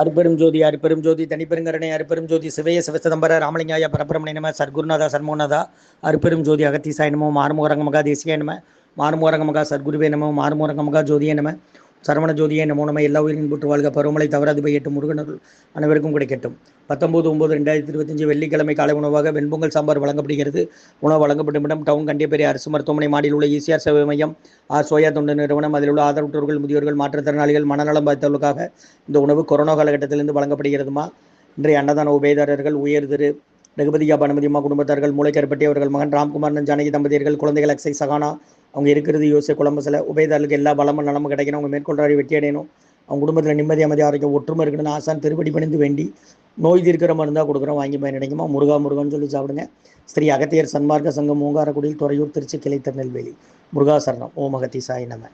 அருப்பெரும் ஜோதி அருப்பெரும் ஜோதி தனிப்பெருங்கரணை அருப்பெரும் ஜோதி சிவய சிவசிதம்பர ராமலிங்காய பரபிரமணி நம சர்க்குருநாதா சர்மோநாதா அருப்பெரும் ஜோதி அகத்தீசாய நமோ மாறுமுகரங்க மகா தேசிய நம மாறுமுகரங்க மகா சர்க்குருவே நமோ மாறுமுகரங்க மகா ஜோதியே நம. சரவண ஜோதியை நமோனமை எல்லா உயிரின் போட்டு வாழ்க. பருவமழை தவறாது பெய்யட்டும் முருகனர்கள் அனைவருக்கும் கிடைக்கட்டும் பத்தொன்பது ஒன்பது ரெண்டாயிரத்தி இருபத்தஞ்சு வெள்ளிக்கிழமை காலை உணவாக வெண்பொங்கல் சாம்பார் வழங்கப்படுகிறது. உணவு வழங்கப்படும் இடம் டவுன் கண்டியப்பேரி அரசு மருத்துவமனை மாடியில் உள்ள ஈசிஆர் சேவை மையம் ஆர் சோயா தொண்டு நிறுவனம். அதில் உள்ள ஆதரவற்றோர்கள் முதியோர்கள் மாற்றுத்திறனாளிகள் மனநலம் பாதித்தவர்களுக்காக இந்த உணவு கொரோனா காலகட்டத்திலிருந்து வழங்கப்படுகிறதுமா? இன்றைய அன்னதான உபயதாரர்கள் உயர் திரு ரகுபதியா பனுமதியம்மா குடும்பத்தார்கள் மூளைக்கருப்பட்டி அவர்கள் மகன் ராம்குமார் ஜானகி தம்பதியர்கள் குழந்தைகள் அக்ஸை சகானா அவங்க இருக்கிறது யோசிய குழம்புசில் உபயதாரர்களுக்கு எல்லா பலமும் நலமும் கிடைக்கணும். அவங்க மேற்கொள்றாரு வெற்றி அடையணும். அவங்க குடும்பத்தில் நிம்மதி அமைதி ஆரோக்கியம் ஒற்றுமை இருக்கணும்னு ஆசான் திருப்படி பணிந்து வேண்டி நோய் தீர்க்கிற மருந்தாக கொடுக்குறோம். வாங்கி பயனடைக்குமா முருகா முருகன் சொல்லி சாப்பிடுங்க. ஸ்ரீ அகத்தியர் சன்மார்க்க சங்கம் மூங்காரக்குடியில் துறையூர் திருச்சி கிளை திருநெல்வேலி. முருகா சரணம். ஓம் அகத்தி சாய் நம்ம